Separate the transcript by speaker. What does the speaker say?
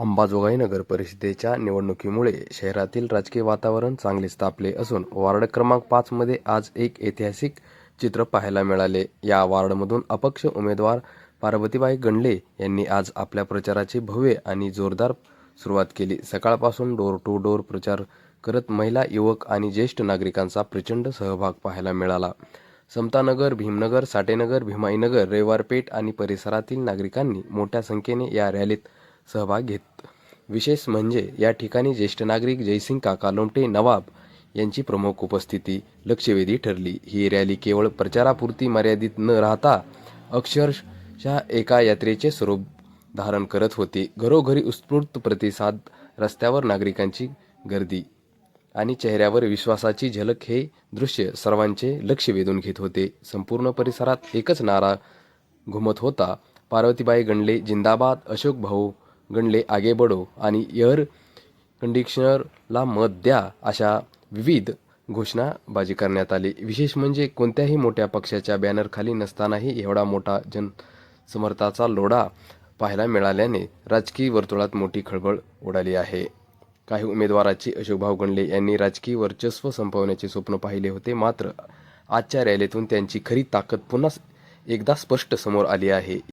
Speaker 1: अंबाजोगाई नगर परिषदेच्या निवडणुकीमुळे शहरातील राजकीय वातावरण चांगलेच तापले असून वार्ड क्रमांक पाचमध्ये आज एक ऐतिहासिक चित्र पाहायला मिळाले. या वार्डमधून अपक्ष उमेदवार पार्वतीबाई गंडले यांनी आज आपल्या प्रचाराची भव्य आणि जोरदार सुरुवात केली. सकाळपासून डोर टू डोर प्रचार करत महिला युवक आणि ज्येष्ठ नागरिकांचा प्रचंड सहभाग पाहायला मिळाला. समतानगर भीमनगर साठेनगर भीमाईनगर रविवारपेठ आणि परिसरातील नागरिकांनी मोठ्या संख्येने या रॅलीत सहभाग घेत. विशेष म्हणजे या ठिकाणी ज्येष्ठ नागरिक जयसिंग काका लोमटे नवाब यांची प्रमुख उपस्थिती लक्षवेधी ठरली. ही रॅली केवळ प्रचारापुरती मर्यादित न राहता अक्षरशः एका यात्रेचे स्वरूप धारण करत होती. घरोघरी उत्स्फूर्त प्रतिसाद रस्त्यावर नागरिकांची गर्दी आणि चेहऱ्यावर विश्वासाची झलक हे दृश्य सर्वांचे लक्ष वेधून घेत होते. संपूर्ण परिसरात एकच नारा घुमत होता. पार्वतीबाई गणले जिंदाबाद अशोक भाऊ गणले आगे बडो आणि एअर कंडिशनरला मत द्या अशा विविध घोषणाबाजी करण्यात आली. विशेष म्हणजे कोणत्याही मोठ्या पक्षाच्या बॅनरखाली नसतानाही एवढा मोठा जनसमर्थाचा लोढा पाहायला मिळाल्याने राजकीय वर्तुळात मोठी खळबळ उडाली आहे. काही उमेदवाराची अशोकभाऊ गणले यांनी राजकीय वर्चस्व संपवण्याचे स्वप्न पाहिले होते. मात्र आजच्या रॅलीतून त्यांची खरी ताकद पुन्हा एकदा स्पष्ट समोर आली आहे.